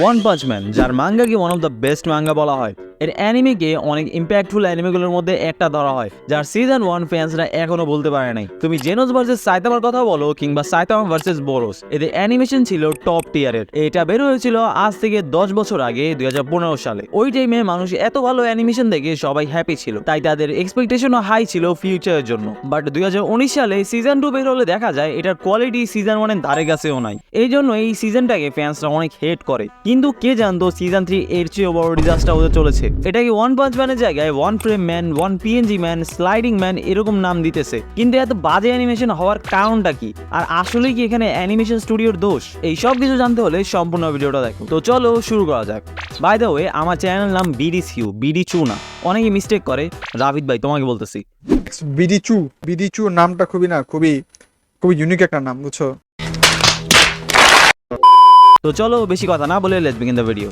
One punch man যার মাঙ্গাকে one of the best manga বলা হয়। এর অ্যানিমেকে অনেক ইম্প্যাক্টফুল অ্যানিমেগুলোর মধ্যে একটা ধরা হয়, যার সিজন ওয়ান ফ্যান্সরা এখনও বলতে পারে নাই। তুমি জেনোস ভার্সেস সাইতামার কথা বলো কিংবা সাইতামা ভার্সেস বোরোস এদের অ্যানিমেশন ছিল টপ টিয়ারের এটা বের হয়েছিল আজ থেকে দশ বছর আগে, দুই সালে। ওই টাইমে মানুষ এত ভালো অ্যানিমেশন দেখে সবাই হ্যাপি ছিল, তাই তাদের এক্সপেকটেশনও হাই ছিল ফিউচারের জন্য। বাট দুই হাজার উনিশ সালে সিজন টু বের হলে দেখা যায় এটার কোয়ালিটি সিজন ওয়ানের ধারে কাছেও নাই। এই জন্য এই সিজনটাকে ফ্যান্সরা অনেক হেট করে। কিন্তু কে জানতো সিজন থ্রি এর চেয়েও বড় ডিজাস্টার হতে চলেছে? এটাকে ওয়ান পাঞ্চ ম্যানের জায়গায়? One frame man one PNG man sliding man এরকম নাম দিতেছে। কিন্তু এত বাজে অ্যানিমেশন হওয়ার কারণটা কি? আর আসলে কি এখানে অ্যানিমেশন স্টুডিওর দোষ? এই সব কিছু জানতে হলে সম্পূর্ণ ভিডিওটা দেখো। তো চলো শুরু করা যাক। বাই দ্য ওয়ে আমার চ্যানেল নাম বিডি সিউ বিডি চু না। অনেকে মিস্টেক করে। রাভিদ ভাই তোমাকে বলতেছি। বিডিচু বিডিচু নামটা খুবই না খুবই খুবই ইউনিক একটা নাম বুঝছ? তো চলো বেশি কথা না বলে লেটস বিগিন দ্য ভিডিও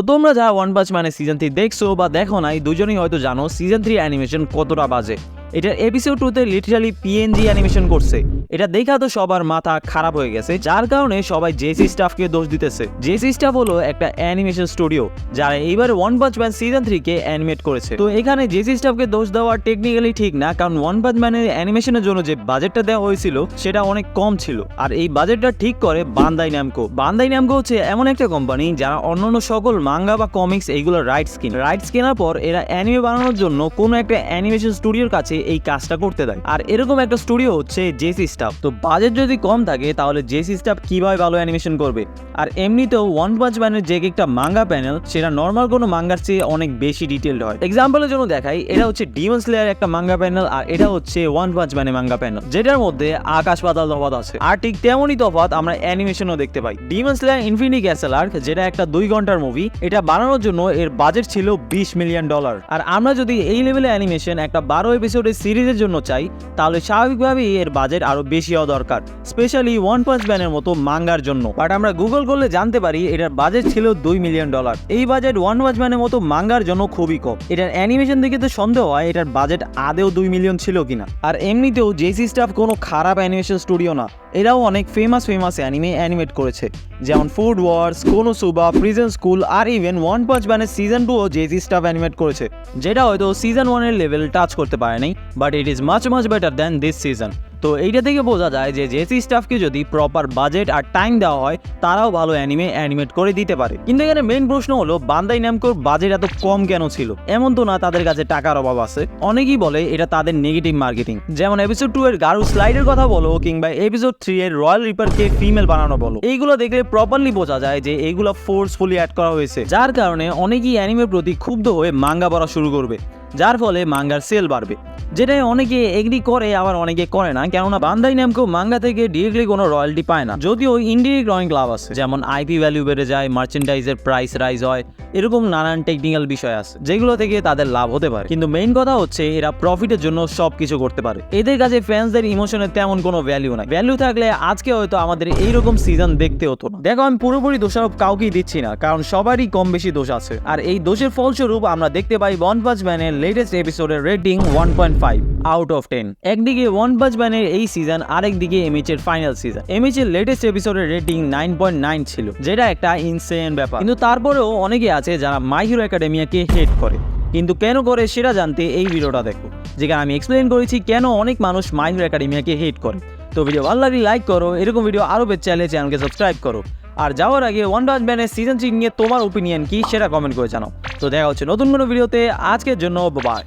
তো তোমরা যা ওয়ান পাঁচ মানে সিজন থ্রি দেখছ বা দেখো নাই, দুজনেই হয়তো জানো সিজন থ্রি অ্যানিমেশন কতটা বাজে। এটার এপিসোড টুতে লিটারালি পিএনজি অ্যানিমেশন করছে। এটা দেখা তো সবার মাথা খারাপ হয়ে গেছে, যার কারণে সবাই জেসি স্টাফকে দোষ দিতেছে। জেসি স্টাফ হলো একটা অ্যানিমেশন স্টুডিও যারা এইবার ওয়ান পাঁচ ম্যান সিজন থ্রি কে অ্যানিমেট করেছে। তো এখানে জেসি স্টাফকে দোষ দেওয়া টেকনিক্যালি ঠিক না, কারণ ওয়ান পাঁচ ম্যানের অ্যানিমেশনের জন্য যে বাজেটটা দেওয়া হয়েছিল, সেটা অনেক কম ছিল। আর এই বাজেটটা ঠিক করে বান্দাই ন্যামকো বান্দাই ন্যামকো হচ্ছে এমন একটা কোম্পানি যারা অন্যান্য সকল মাঙ্গা বা কমিক্স এইগুলো রাইটস কিনে। রাইটস কেনার পর এরা অ্যানিমে বানানোর জন্য কোনো একটা অ্যানিমেশন স্টুডিওর কাছে এই কাজটা করতে দেয়। আর এরকম একটা স্টুডিও হচ্ছে জেসি স্টাফ তো বাজেট যদি কম থাকে, তাহলে জেসি স্টাফ কীভাবে ভালো অ্যানিমেশন করবে? আর এমনিতেও ওয়ান পাঁচ ম্যানের যে একটা মাঙ্গা প্যানেল সেটা নর্মাল কোনো মাঙ্গার চেয়ে অনেক বেশি ডিটেলড হয়। এক্সাম্পলের জন্য দেখাই, এটা হচ্ছে ডিমন স্লেয়ার একটা মাঙ্গা প্যানেল আর এটা হচ্ছে ওয়ান পাঁচ ম্যানের মাঙ্গা প্যানেল যেটার মধ্যে আকাশ পাতাল তফাত আছে। আর ঠিক তেমনই তফাত আমরা অ্যানিমেশনও দেখতে পাই। Demon slayer infinity castle arc যেটা একটা দুই ঘণ্টার মুভি এটা বানানোর জন্য এর বাজেট ছিল বিশ মিলিয়ন ডলার আর আমরা যদি এই লেভেলের অ্যানিমেশন একটা বারো এপিসোডের সিরিজের জন্য চাই, তাহলে স্বাভাবিকভাবেই এর বাজেট আরও বেশি হওয়া দরকার স্পেশালি ওয়ান পাঁচ ব্যানের মতো মাঙ্গার জন্য। বাট আমরা গুগল করলে জানতে পারি, এটার বাজেট ছিল দুই মিলিয়ন ডলার এই বাজেট ওয়ান পাঁচ ব্যানের মতো মাঙ্গার জন্য খুবই কম। এটার অ্যানিমেশন দেখে তো সন্দেহ হয়, এটার বাজেট আদেও দুই মিলিয়ন ছিল কিনা। আর এমনিতেও জেসি স্টাফ কোনো খারাপ অ্যানিমেশন স্টুডিও না। এরাও অনেক ফেমাস ফেমাস অ্যানিমে অ্যানিমেট করেছে। যেমন ফুড ওয়ার্স কোনো সুবা প্রিজন স্কুল আর ইভেন ওয়ান পাঁচ ব্যানের সিজন টু ও জেসি স্টাফ অ্যানিমেট করেছে। যেটা হয়তো সিজন ওয়ানের লেভেল টাচ করতে পারেনি। But it is much much better than this season তো এইটা থেকে বোঝা যায় যে জেসি স্টাফকে যদি প্রপার বাজেট আর টাইম দেওয়া হয়, তারাও ভালো অ্যানিমে অ্যানিমেট করে দিতে পারে। কিন্তু এখানে মেইন প্রশ্ন হলো বান্দাই নামকোর বাজেট এত কম কেন ছিল? এমন তো না তাদের কাছে টাকার অভাব আছে। অনেকেই বলে এটা তাদের নেগেটিভ মার্কেটিং যেমন এপিসোড টু এর গারু স্লাইডের কথা বলো, কিংবা এপিসোড থ্রি এর রয়্যাল রিপারকে ফিমেল বানানো বলো। এইগুলো দেখলে প্রপারলি বোঝা যায় যে এইগুলো ফোর্সফুলি অ্যাড করা হয়েছে। যার কারণে অনেকেই অ্যানিমের প্রতি ক্ষুব্ধ হয়ে মাঙ্গা পড়া শুরু করবে। যার ফলে মাঙ্গার সেল বাড়বে। যেটাই অনেকে এগ্রি করে, আবার অনেকে করে না। কেননা বান্দাই নামকেও মাঙ্গা থেকে ডিরেক্টলি কোনো রয়্যালটি পায় না। যদিও ইনডিরেক্ট অনেক লাভ আছে। যেমন আইপি ভ্যালু বেড়ে যায় মার্চেন্ডাইজের প্রাইস রাইজ হয় এরকম নানান টেকনিক্যাল বিষয় আছে, যেগুলো থেকে তাদের লাভ হতে পারে। কিন্তু মেইন কথা হচ্ছে, এরা প্রফিটের জন্য সব কিছু করতে পারে। এদের কাছে ফ্যান্সদের ইমোশনের তেমন কোনো ভ্যালু নাই। ভ্যালু থাকলে আজকে হয়তো আমাদের এইরকম সিজন দেখতে হতো না। দেখো, আমি পুরোপুরি দোষারোপ কাউকেই দিচ্ছি না, কারণ সবারই কম বেশি দোষ আছে। আর এই দোষের ফলস্বরূপ আমরা দেখতে পাই পাঁচ ম্যানের লেটেস্ট এপিসোডের rating one point five out of ten একদিকে ওয়ান পাঁচ ম্যানের এই সিজন আরেকদিকে এমএচ এর ফাইনাল সিজন এমএচ এর লেটেস্ট এপিসোডের রেটিং নাইন পয়েন্ট নাইন ছিল, যেটা একটা ইনসেন ব্যাপার। কিন্তু তারপরেও অনেকে আছে যারা মাই হিরো একাডেমিয়াকে হেট করে। কিন্তু কেন করে সেটা জানতে এই ভিডিওটা দেখো, যেখানে আমি এক্সপ্লেন করেছি কেন অনেক মানুষ মাই হিরো একাডেমিয়াকে হেট করে। তো ভিডিও ভালো লাগলে লাইক করো, এরকম ভিডিও আরও বেশ চাইলে চ্যানেলকে সাবস্ক্রাইব করো। আর যাওয়ার আগে ওয়ান ডাচ ব্যানের সিজন থ্রি নিয়ে তোমার ওপিনিয়ন কি সেটা কমেন্ট করে জানাও। তো দেখা হচ্ছে নতুন কোনো ভিডিওতে আজকের জন্য বাই